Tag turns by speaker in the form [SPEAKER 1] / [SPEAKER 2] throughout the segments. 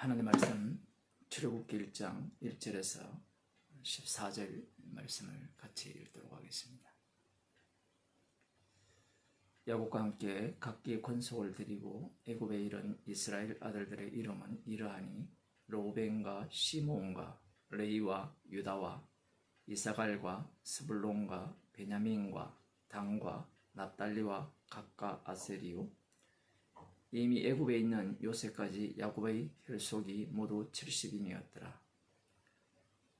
[SPEAKER 1] 하나님 말씀 출애굽기 1장 1절에서 14절 말씀을 같이 읽도록 하겠습니다. 야곱과 함께 각기 권속을 드리고 애굽에 이른 이스라엘 아들들의 이름은 이러하니 로벤과 시므온과 레이와 유다와 이사갈과 스불론과 베냐민과 단과 납달리와 각과 아세리요 이미 애굽에 있는 요셉까지 야곱의 혈속이 모두 70인이었더라.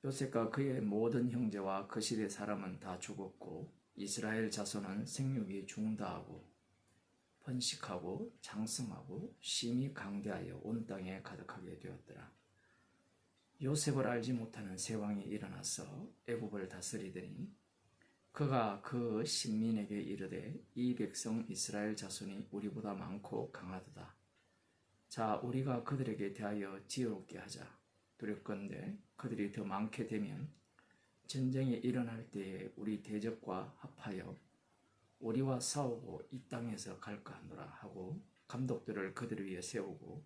[SPEAKER 1] 요셉과 그의 모든 형제와 그 시대 사람은 다 죽었고 이스라엘 자손은 생육이 중다하고 번식하고 장성하고 심히 강대하여 온 땅에 가득하게 되었더라. 요셉을 알지 못하는 세 왕이 일어나서 애굽을 다스리더니 그가 그 신민에게 이르되 이 백성 이스라엘 자손이 우리보다 많고 강하도다. 자 우리가 그들에게 대하여 지혜롭게 하자. 두렵건대 그들이 더 많게 되면 전쟁이 일어날 때에 우리 대적과 합하여 우리와 싸우고 이 땅에서 갈까 하노라 하고 감독들을 그들 위에 세우고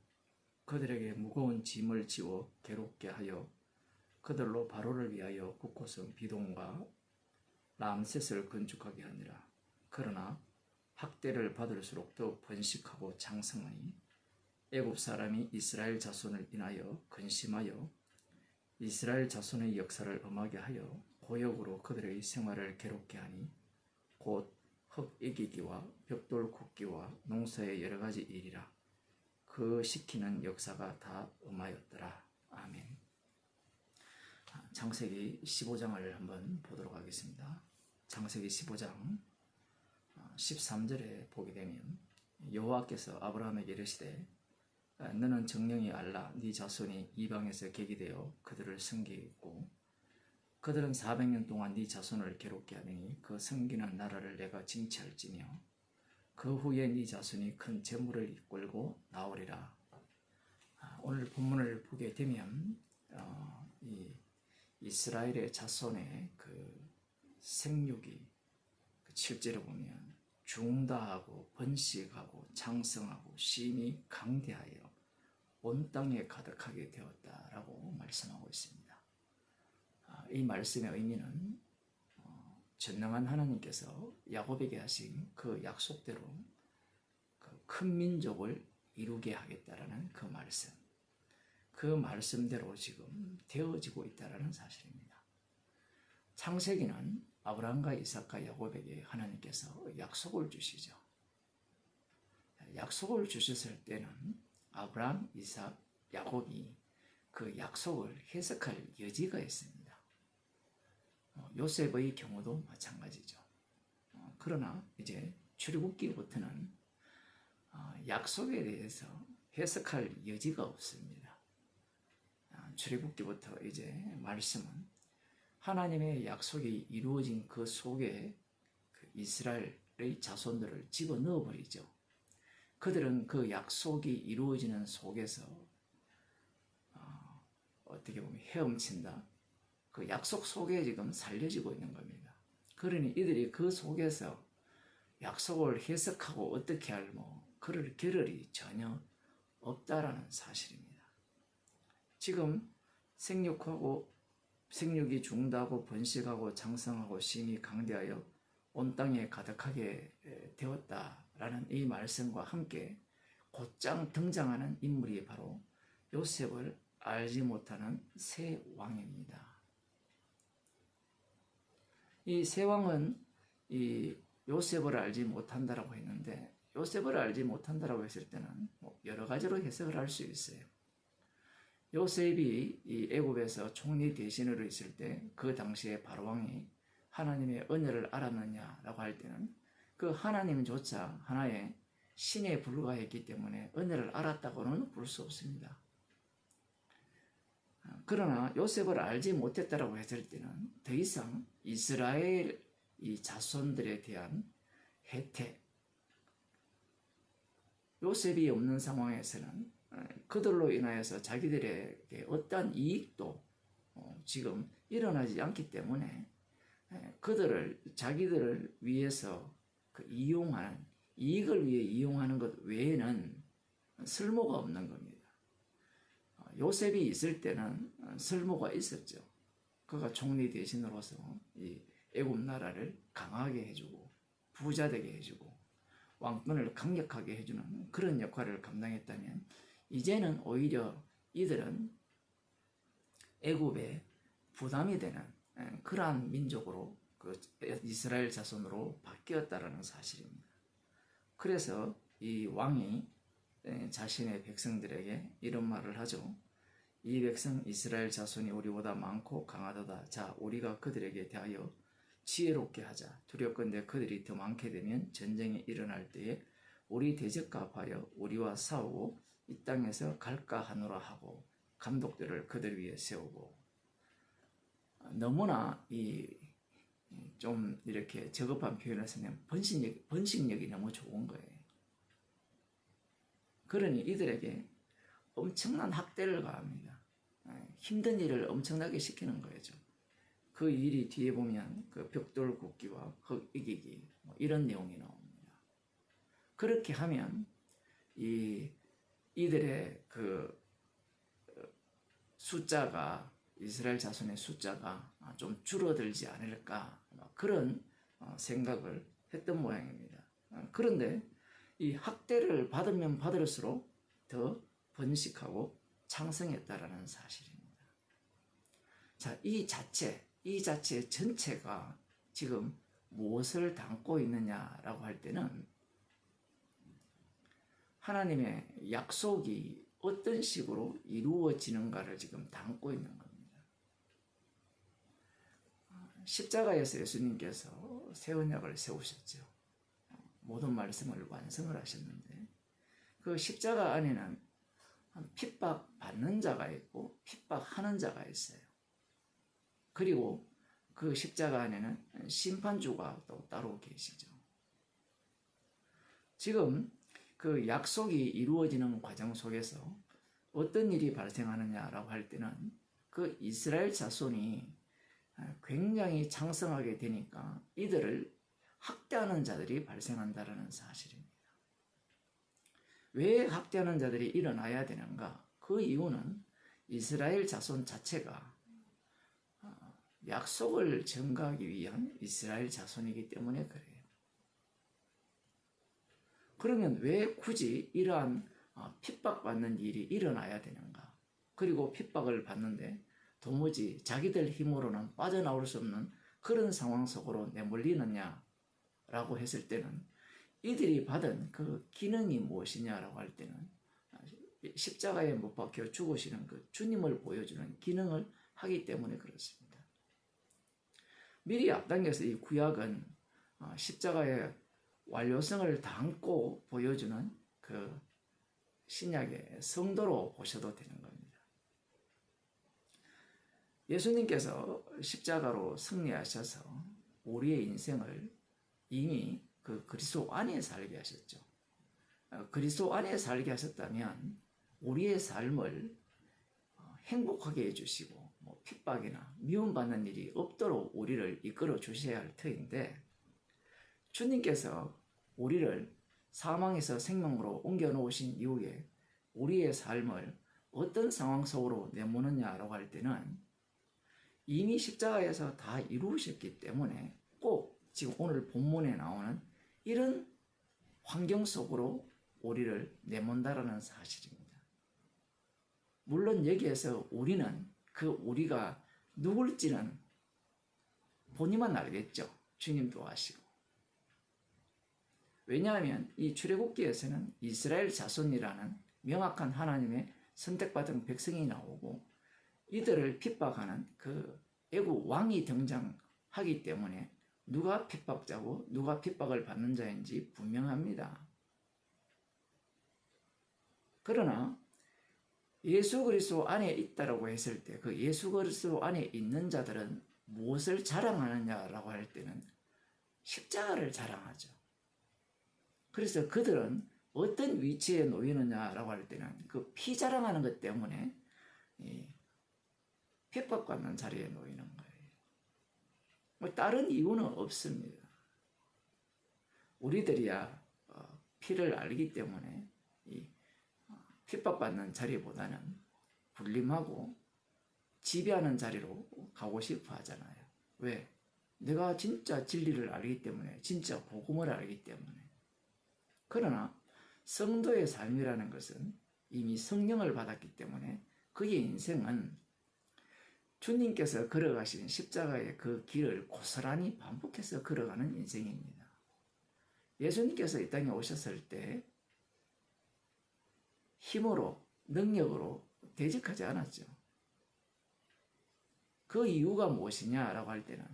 [SPEAKER 1] 그들에게 무거운 짐을 지워 괴롭게 하여 그들로 바로를 위하여 곳곳은 비동과 람셋을 건축하게 하니라. 그러나 학대를 받을수록 더 번식하고 장성하니 애굽 사람이 이스라엘 자손을 인하여 근심하여 이스라엘 자손의 역사를 엄하게 하여 고역으로 그들의 생활을 괴롭게 하니 곧 흙이기기와 벽돌 굽기와 농사의 여러 가지 일이라 그 시키는 역사가 다 엄하였더라. 아멘. 창세기 15장을 한번 보도록 하겠습니다. 창세기 15장 13절에 보게 되면 여호와께서 아브라함에게 이르시되 너는 정령이 알라 네 자손이 이방에서 계기되어 그들을 섬기고 그들은 400년 동안 네 자손을 괴롭게 하니 그 섬기는 나라를 내가 징치할지며 그 후에 네 자손이 큰 재물을 이끌고 나오리라. 오늘 본문을 보게 되면 어, 이 이스라엘의 자손의 그 생육이 그 7절에 보면 중다하고 번식하고 장성하고 심히 강대하여 온 땅에 가득하게 되었다라고 말씀하고 있습니다. 이 말씀의 의미는 어, 전능한 하나님께서 야곱에게 하신 그 약속대로 그 큰 민족을 이루게 하겠다라는 그 말씀. 그 말씀대로 지금 되어지고 있다라는 사실입니다. 창세기는 아브라함과 이삭과 야곱에게 하나님께서 약속을 주시죠. 약속을 주셨을 때는 아브라함, 이삭, 야곱이 그 약속을 해석할 여지가 있습니다. 어, 요셉의 경우도 마찬가지죠. 어, 그러나 이제 출애굽기부터는 어, 약속에 대해서 해석할 여지가 없습니다. 출애굽기부터 이제 말씀은 하나님의 약속이 이루어진 그 속에 그 이스라엘의 자손들을 집어 넣어 버리죠. 그들은 그 약속이 이루어지는 속에서 어, 떻게 보면 헤엄친다. 그 약속 속에 지금 살려지고 있는 겁니다. 그러니 이들이 그 속에서 약속을 해석하고 어떻게 할 뭐 그럴 겨를이 전혀 없다라는 사실입니다. 지금 생육하고 생육이 중다고 번식하고 장성하고 심히 강대하여 온 땅에 가득하게 되었다라는 이 말씀과 함께 곧장 등장하는 인물이 바로 요셉을 알지 못하는 새 왕입니다. 이세 왕은 이 요셉을 알지 못한다라고 했는데 요셉을 알지 못한다라고 했을 때는 뭐 여러 가지로 해석을 할 수 있어요. 요셉이 이 애굽에서 총리 대신으로 있을 때 그 당시에 바로 왕이 하나님의 은혜를 알았느냐라고 할 때는 그 하나님조차 하나의 신에 불과했기 때문에 은혜를 알았다고는 볼 수 없습니다. 그러나 요셉을 알지 못했다라고 했을 때는 더 이상 이스라엘 이 자손들에 대한 혜택, 요셉이 없는 상황에서는 어, 그들로 인하여서 자기들에게 어떠한 이익도 어, 지금 일어나지 않기 때문에 그들을 자기들을 위해서 그 이용하는 이익을 위해 이용하는 것 외에는 쓸모가 없는 겁니다. 요셉이 있을 때는 어, 설모가 있었죠. 그가 총리 대신으로서 이 애굽 나라를 강하게 해주고 부자 되게 해주고 왕권을 강력하게 해주는 그런 역할을 감당했다면 이제는 오히려 이들은 애굽에 부담이 되는 에, 그러한 민족으로 그 이스라엘 자손으로 바뀌었다라는 사실입니다. 그래서 이 왕이 에, 자신의 백성들에게 이런 말을 하죠. 이 백성 이스라엘 자손이 우리보다 많고 강하도다. 자, 우리가 그들에게 대하여 지혜롭게 하자. 두렵건대 그들이 더 많게 되면 전쟁이 일어날 때에 우리 대적갑하여 우리와 싸우고 이 땅에서 갈까 하노라 하고 감독들을 그들 위에 세우고 너무나 이 좀 이렇게 저급한 표현을 쓰면 번식력, 번식력이 너무 좋은 거예요. 그러니 이들에게 엄청난 학대를 가합니다. 예, 힘든 일을 엄청나게 시키는 거죠. 그 일이 뒤에 보면 그 벽돌 굽기와 흙 이기기 뭐 이런 내용이 나옵니다. 그렇게 하면 이 이들의 그 어, 숫자가 이스라엘 자손의 숫자가 좀 줄어들지 않을까 뭐 그런 어, 생각을 했던 모양입니다. 어, 그런데 이 학대를 받으면 받을수록 더 번식하고 창성했다라는 사실입니다. 자, 이 자체, 이 자체 전체가 지금 무엇을 담고 있느냐라고 할 때는 하나님의 약속이 어떤 식으로 이루어지는가를 지금 담고 있는 겁니다. 십자가에서 예수님께서 새 언약을 세우셨죠. 모든 말씀을 완성을 하셨는데 그 십자가 안에는 핍박 받는 자가 있고 핍박하는 자가 있어요. 그리고 그 십자가 안에는 심판주가 또 따로 계시죠. 지금 그 약속이 이루어지는 과정 속에서 어떤 일이 발생하느냐라고 할 때는 그 이스라엘 자손이 굉장히 창성하게 되니까 이들을 학대하는 자들이 발생한다는 사실입니다. 왜 학대하는 자들이 일어나야 되는가? 그 이유는 이스라엘 자손 자체가 어, 약속을 증가하기 위한 이스라엘 자손이기 때문에 그래요. 그러면 왜 굳이 이러한 어, 핍박받는 일이 일어나야 되는가? 그리고 핍박을 받는데 도무지 자기들 힘으로는 빠져나올 수 없는 그런 상황 속으로 내몰리느냐라고 했을 때는 이들이 받은 그 기능이 무엇이냐라고 할 때는 십자가에 못 박혀 죽으시는 그 주님을 보여주는 기능을 하기 때문에 그렇습니다. 미리 앞당겨서 이 구약은 어, 십자가의 완료성을 담고 보여주는 그 신약의 성도로 보셔도 되는 겁니다. 예수님께서 십자가로 승리하셔서 우리의 인생을 이미 그 그리스도 안에 살게 하셨죠. 어, 그리스도 안에 살게 하셨다면 우리의 삶을 어, 행복하게 해주시고 뭐 핍박이나 미움받는 일이 없도록 우리를 이끌어 주셔야 할 터인데 주님께서 우리를 사망에서 생명으로 옮겨 놓으신 이후에 우리의 삶을 어떤 상황 속으로 내모느냐라고 할 때는 이미 십자가에서 다 이루셨기 때문에 꼭 지금 오늘 본문에 나오는 이런 환경 속으로 우리를 내몬다라는 사실입니다. 물론 여기에서 우리는 그 우리가 누굴지는 본인만 알겠죠. 주님도 아시고. 왜냐하면 이 출애굽기에서는 이스라엘 자손이라는 명확한 하나님의 선택받은 백성이 나오고 이들을 핍박하는 그 애국 왕이 등장하기 때문에 누가 핍박자고 누가 핍박을 받는 자인지 분명합니다. 그러나 예수 그리스도 안에 있다라고 했을 때 그 예수 그리스도 안에 있는 자들은 무엇을 자랑하느냐라고 할 때는 십자가를 자랑하죠. 그래서 그들은 어떤 위치에 놓이느냐라고 할 때는 그 피 자랑하는 것 때문에 핍박 받는 자리에 놓이는 거예요. 뭐 다른 이유는 없습니다. 우리들이야 어, 피를 알기 때문에 이 어, 핍박받는 자리보다는 군림하고 지배하는 자리로 가고 싶어 하잖아요. 왜? 내가 진짜 진리를 알기 때문에, 진짜 복음을 알기 때문에. 그러나 성도의 삶이라는 것은 이미 성령을 받았기 때문에 그의 인생은 주님께서 걸어가신 십자가의 그 길을 고스란히 반복해서 걸어가는 인생입니다. 예수님께서 이 땅에 오셨을 때 힘으로, 능력으로 대적하지 않았죠. 그 이유가 무엇이냐라고 할 때는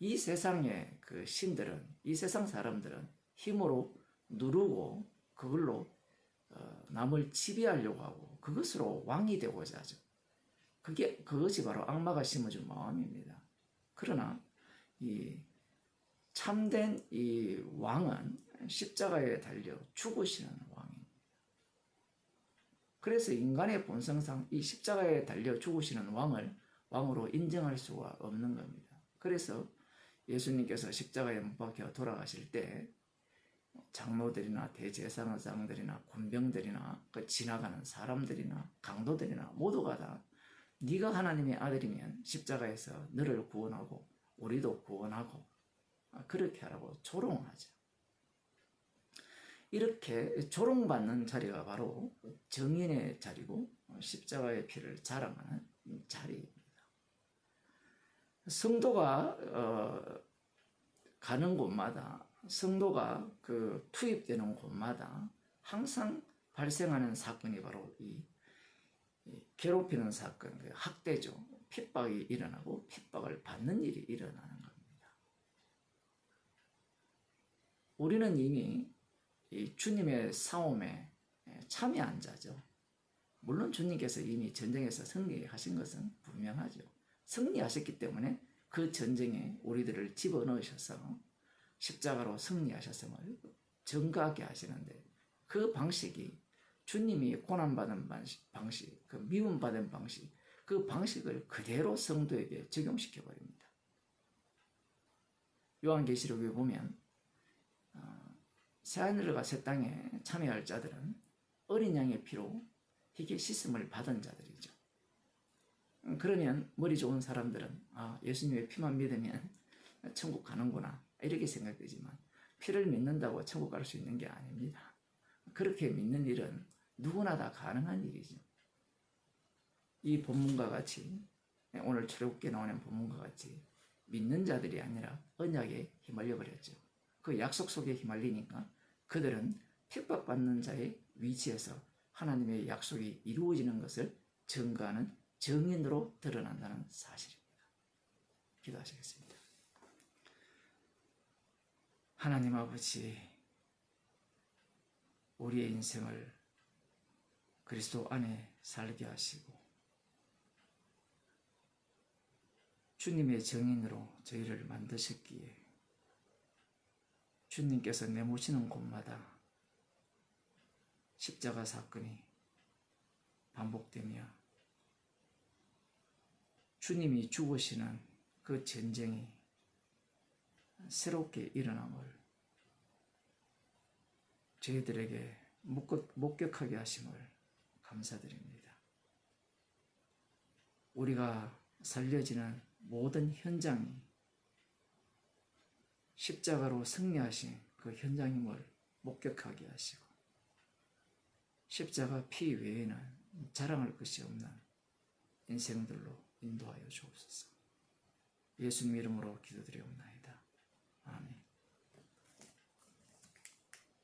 [SPEAKER 1] 이 세상의 그 신들은, 이 세상 사람들은 힘으로 누르고 그걸로 어, 남을 지배하려고 하고 그것으로 왕이 되고자 하죠. 그게 그것이 바로 악마가 심어준 마음입니다. 그러나 이 참된 이 왕은 십자가에 달려 죽으시는 왕입니다. 그래서 인간의 본성상 이 십자가에 달려 죽으시는 왕을 왕으로 인정할 수가 없는 겁니다. 그래서 예수님께서 십자가에 못 박혀 돌아가실 때 장로들이나 대제사장들이나 군병들이나 그 지나가는 사람들이나 강도들이나 모두가 다 네가 하나님의 아들이면 십자가에서 너를 구원하고 우리도 구원하고 그렇게 하라고 조롱하죠. 이렇게 조롱받는 자리가 바로 정인의 자리고 십자가의 피를 자랑하는 자리입니다. 성도가 어, 가는 곳마다 성도가 그 투입되는 곳마다 항상 발생하는 사건이 바로 이, 이 괴롭히는 사건, 그 학대죠. 핍박이 일어나고 핍박을 받는 일이 일어나는 겁니다. 우리는 이미 이 주님의 싸움에 참여한 자죠. 물론 주님께서 이미 전쟁에서 승리하신 것은 분명하죠. 승리하셨기 때문에 그 전쟁에 우리들을 집어넣으셔서 십자가로 승리하셨음을 증거하게 하시는데 그 방식이 주님이 고난받은 방식, 그 미움받은 방식, 그 방식을 그대로 성도에게 적용시켜 버립니다. 요한계시록에 보면 어, 새하늘과 새 땅에 참여할 자들은 어린 양의 피로 희게 씻음을 받은 자들이죠. 음, 그러면 머리 좋은 사람들은 아, 예수님의 피만 믿으면 천국 가는구나 이렇게 생각되지만 피를 믿는다고 천국 갈 수 있는 게 아닙니다. 그렇게 믿는 일은 누구나 다 가능한 일이죠. 이 본문과 같이 오늘 출애굽기에 나오는 본문과 같이 믿는 자들이 아니라 언약에 휘말려 버렸죠. 그 약속 속에 휘말리니까 그들은 핍박받는 자의 위치에서 하나님의 약속이 이루어지는 것을 증거하는 정인으로 드러난다는 사실입니다. 기도하시겠습니다. 하나님 아버지, 우리의 인생을 그리스도 안에 살게 하시고, 주님의 정인으로 저희를 만드셨기에, 주님께서 내모시는 곳마다 십자가 사건이 반복되며, 주님이 죽으시는 그 전쟁이 새롭게 일어남을 저희들에게 목격하게 하심을 감사드립니다. 우리가 살려지는 모든 현장이 십자가로 승리하신 그 현장임을 목격하게 하시고 십자가 피 외에는 자랑할 것이 없는 인생들로 인도하여 주옵소서. 예수님 이름으로 기도드리옵나이다. 아멘.